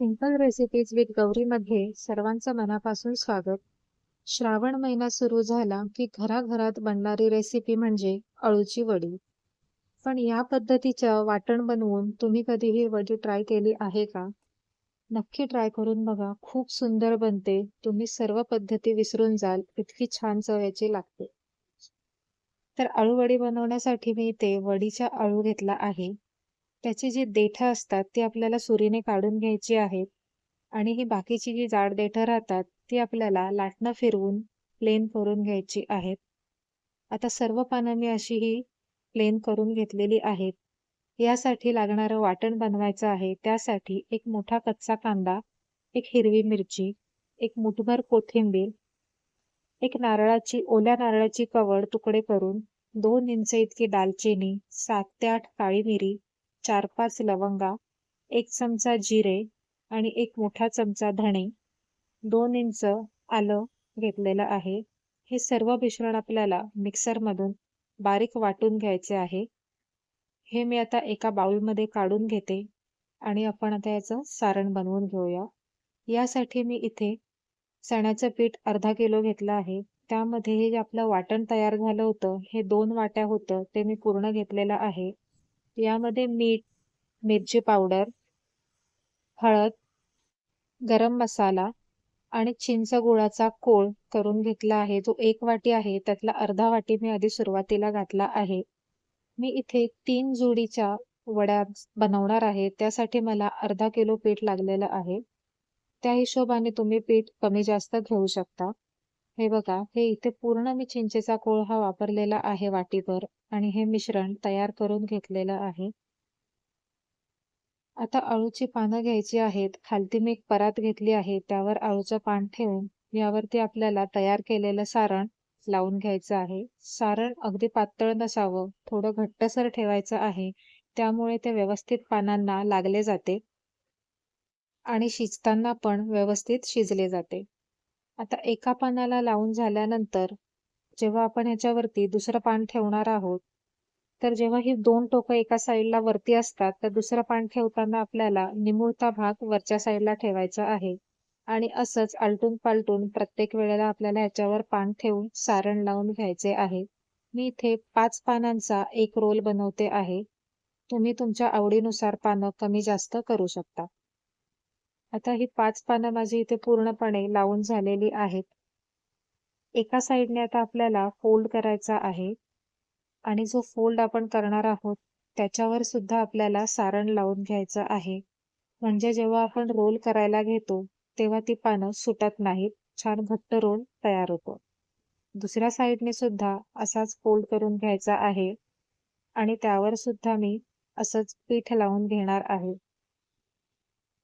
Simple recipes with गौरीमध्ये सर्वांचं मनापासून स्वागत. श्रावण महिना सुरू झाला की घराघरात बनणारी रेसिपी म्हणजे अळूची वडी. पण या पद्धतीचं वाटण बनवून तुम्ही कधी ही वडी ट्राय केली आहे का? नक्की ट्राय करून बघा खूप सुंदर बनते. तुम्ही सर्व पद्धती विसरून जाल इतकी छान चव याची लागते. तर अळूवडी बनवण्यासाठी मी इथे वडीच्या अळू घेतला आहे. त्याची जी देठं असतात ती आपल्याला सुरीने काढून घ्यायची आहेत आणि ही बाकीची जी जाड देठं राहतात ती आपल्याला लाटणं फिरवून प्लेन करून घ्यायची आहेत. आता सर्व पानं मी अशी ही प्लेन करून घेतलेली आहेत. यासाठी लागणारं वाटण बनवायचं आहे. त्यासाठी एक मोठा कच्चा कांदा एक हिरवी मिरची एक मुठभर कोथिंबीर एक नारळाची ओल्या नारळाची कवड तुकडे करून दोन इंच इतकी दालचिनी सात ते आठ काळी मिरी चार पाच लवंगा एक चमचा जिरे आणि एक मोठा चमचा धणे दोन इंच आलं घेतलेलं आहे. हे सर्व मिश्रण आपल्याला मिक्सरमधून बारीक वाटून घ्यायचे आहे. हे मी आता एका बाउलमध्ये काढून घेते आणि आपण आता याचं सारण बनवून घेऊया. यासाठी मी इथे चण्याचं पीठ अर्धा किलो घेतलं आहे. त्यामध्ये हे जे आपलं वाटण तयार झालं होतं हे दोन वाट्या होतं ते मी पूर्ण घेतलेलं आहे. यामध्ये मीठ मिरची पावडर हळद गरम मसाला आणि चिंच गुळाचा कोळ करून घेतला आहे. जो एक वाटी आहे त्यातला अर्धा वाटी मी आधी सुरुवातीला घातला आहे. मी इथे तीन जोडीच्या वड्या बनवणार आहे. त्यासाठी मला अर्धा किलो पीठ लागलेलं आहे. त्या हिशोबाने तुम्ही पीठ कमी जास्त घेऊ शकता. हे बघा हे इथे पूर्ण मी चिंचेचा कोळ हा वापरलेला आहे वाटीभर आणि हे मिश्रण तयार करून घेतलेलं आहे. आता अळूची पानं घ्यायची आहेत खालती मी एक परात घेतली आहे त्यावर अळूचं पान ठेवून यावरती आपल्याला तयार केलेलं सारण लावून घ्यायचं आहे. सारण अगदी पातळ नसावं थोडं घट्टसर ठेवायचं आहे त्यामुळे ते व्यवस्थित पानांना लागले जाते आणि शिजताना पण व्यवस्थित शिजले जाते. आता एका पानाला लावून झाल्यानंतर जेव्हा आपण ह्याच्यावरती दुसरं पान ठेवणार आहोत तर जेव्हा ही दोन टोकं एका साईडला वरती असतात तर दुसरं पान ठेवताना आपल्याला निमुळता भाग वरच्या साईडला ठेवायचा आहे. आणि असंच आलटून पालटून प्रत्येक वेळेला आपल्याला ह्याच्यावर पान ठेवून सारण लावून घ्यायचे आहे. मी इथे पाच पानांचा एक रोल बनवते आहे. तुम्ही तुमच्या आवडीनुसार पानं कमी जास्त करू शकता. आता ही पाच पानं माझी इथे पूर्णपणे लावून झालेली आहेत. एका साईडने आता आपल्याला फोल्ड करायचा आहे. आणि जो फोल्ड आपण करणार आहोत त्याच्यावर सुद्धा आपल्याला सारण लावून घ्यायचं आहे. म्हणजे जेव्हा आपण रोल करायला घेतो तेव्हा ती पानं सुटत नाहीत. छान घट्ट रोल तयार होतो. दुसऱ्या साईडने सुद्धा असाच फोल्ड करून घ्यायचा आहे. आणि त्यावर सुद्धा मी असंच पीठ लावून घेणार आहे.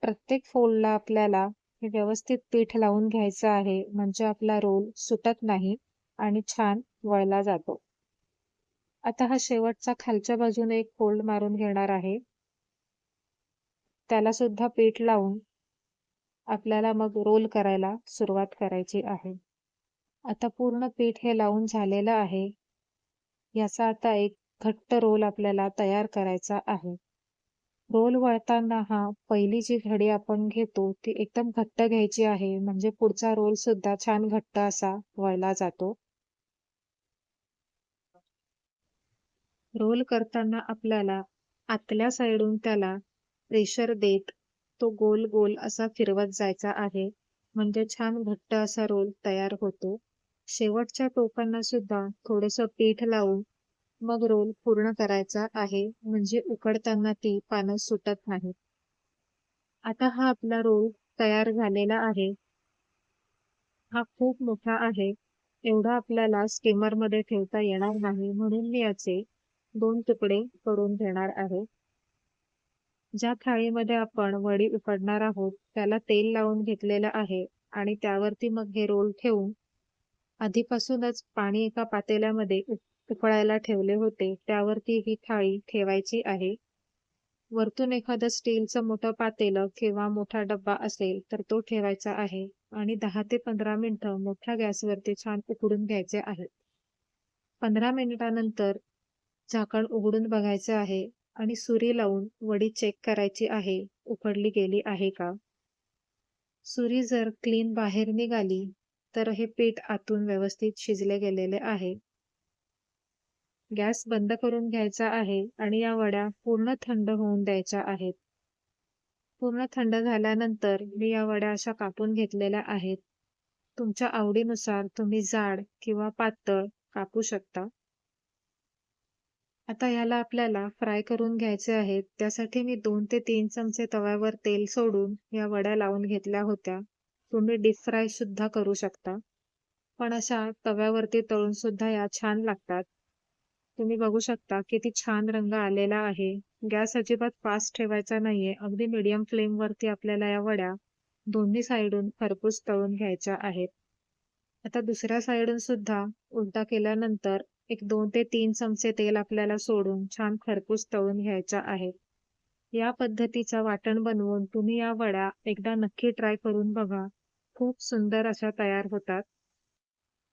प्रत्येक फोल्डला आपल्याला हे व्यवस्थित पीठ लावून घ्यायचं आहे. म्हणजे आपला रोल सुटत नाही आणि छान वळला जातो. आता हा शेवटचा खालच्या बाजूने एक फोल्ड मारून घेणार आहे. त्याला सुद्धा पीठ लावून आपल्याला मग रोल करायला सुरुवात करायची आहे. आता पूर्ण पीठ हे लावून झालेलं आहे. याचा आता एक घट्ट रोल आपल्याला तयार करायचा आहे. रोल वळताना हा पहिली जी घडी आपण घेतो ती एकदम घट्ट घ्यायची आहे. म्हणजे पुढचा रोल सुद्धा छान घट्ट असा वळला जातो. रोल करताना आपल्याला आतल्या साईडून त्याला प्रेशर देत तो गोल गोल असा फिरवत जायचा आहे. म्हणजे छान घट्ट असा रोल तयार होतो. शेवटच्या टोकांना सुद्धा थोडस पीठ लावून मग रोल पूर्ण करायचा आहे म्हणजे उकडताना ती पानं सुटत नाहीत. आता हा आपला रोल तयार झालेला आहे. हा खूप मोठा आहे. एवढा आपल्याला स्टीमरमध्ये ठेवता येणार नाही म्हणून मी याचे दोन तुकडे करून घेणार आहे. ज्या थाळीमध्ये आपण वडी उकडणार आहोत त्याला तेल लावून घेतलेलं आहे आणि त्यावरती मग हे रोल ठेवून आधीपासूनच पाणी एका पातेल्यामध्ये उकळायला ठेवले होते. त्यावरती ही थाळी ठेवायची आहे. वरतून एखादं स्टीलचं मोठं पातेलं किंवा मोठा डब्बा असेल तर तो ठेवायचा आहे आणि दहा ते पंधरा मिनिटं मोठ्या गॅसवरती छान उकडून घ्यायचे आहे. पंधरा मिनिटानंतर झाकण उघडून बघायचं आहे आणि सुरी लावून वडी चेक करायची आहे. उकडली गेली आहे का? सुरी जर क्लीन बाहेर निघाली तर हे पीठ आतून व्यवस्थित शिजले गेलेले आहे. गॅस बंद करून घ्यायचा आहे आणि या वड्या पूर्ण थंड होऊन द्यायच्या आहेत. पूर्ण थंड झाल्यानंतर मी या वड्या अशा कापून घेतलेल्या आहेत. तुमच्या आवडीनुसार तुम्ही जाड किंवा पातळ कापू शकता. आता याला आपल्याला फ्राय करून घ्यायचे आहेत. त्यासाठी मी दोन ते तीन चमचे तव्यावर तेल सोडून या वड्या लावून घेतल्या होत्या. तुम्ही डीप फ्राय सुद्धा करू शकता. पण अशा तव्यावरती तळून सुद्धा या छान लागतात. तुम्ही बघू शकता किती छान रंग आलेला आहे. गॅस अजिबात फास्ट ठेवायचा नाहीये. अगदी मीडियम फ्लेम वरती आपल्याला या वड्या दोन्ही साईडून खरपूस तळून घ्यायच्या आहेत. आता दुसऱ्या साईडून सुद्धा उलटा केल्यानंतर एक दोन ते तीन चमचे तेल आपल्याला सोडून छान खरपूस तळून घ्यायच्या आहेत. या पद्धतीचा वाटण बनवून तुम्ही या वड्या एकदा नक्की ट्राय करून बघा. खूप सुंदर अशा तयार होतात.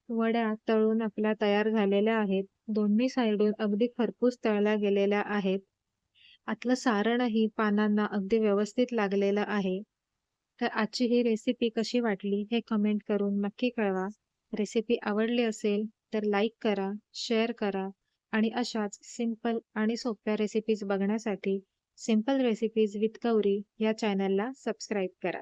वड्या तळून आपल्या तयार झालेल्या आहेत. दोन्ही साईडून अगदी खरपूस तळल्या गेलेल्या आहेत. आतलं सारणही पानांना अगदी व्यवस्थित लागलेलं आहे. तर आजची ही रेसिपी कशी वाटली हे कमेंट करून नक्की कळवा. रेसिपी आवडली असेल तर लाईक करा शेअर करा आणि अशाच सिंपल आणि सोप्या रेसिपीज बघण्यासाठी सिंपल रेसिपीज विथ गौरी या चॅनलला सबस्क्राईब करा.